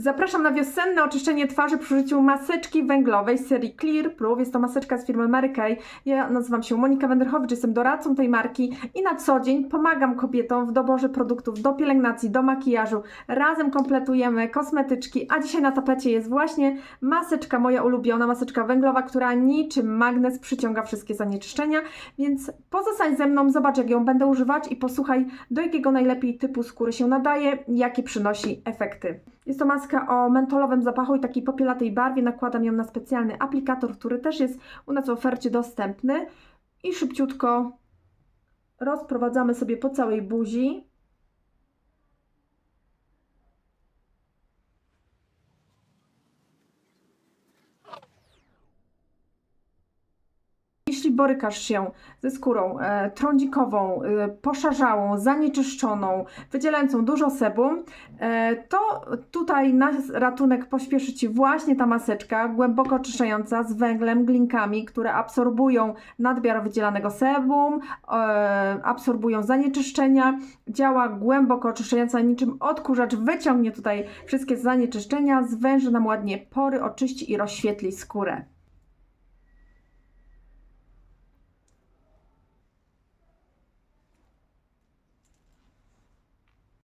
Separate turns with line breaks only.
Zapraszam na wiosenne oczyszczenie twarzy przy użyciu maseczki węglowej serii Clear Proof. Jest to maseczka z firmy Mary Kay. Ja nazywam się Monika Wenderchowicz, jestem doradcą tej marki i na co dzień pomagam kobietom w doborze produktów do pielęgnacji, do makijażu. Razem kompletujemy kosmetyczki, a dzisiaj na tapecie jest właśnie maseczka moja ulubiona, maseczka węglowa, która niczym magnes przyciąga wszystkie zanieczyszczenia, więc pozostań ze mną, zobacz jak ją będę używać i posłuchaj do jakiego najlepiej typu skóry się nadaje, jakie przynosi efekty. Jest to maska o mentolowym zapachu i takiej popielatej barwie. Nakładam ją na specjalny aplikator, który też jest u nas w ofercie dostępny. I szybciutko rozprowadzamy sobie po całej buzi. Jeśli borykasz się ze skórą e, trądzikową, e, poszarzałą, zanieczyszczoną, wydzielającą dużo sebum, e, to tutaj na ratunek pośpieszy Ci właśnie ta maseczka głęboko oczyszczająca z węglem, glinkami, które absorbują nadmiar wydzielanego sebum, e, absorbują zanieczyszczenia, działa głęboko oczyszczająca niczym odkurzacz, wyciągnie tutaj wszystkie zanieczyszczenia, zwęży nam ładnie pory, oczyści i rozświetli skórę.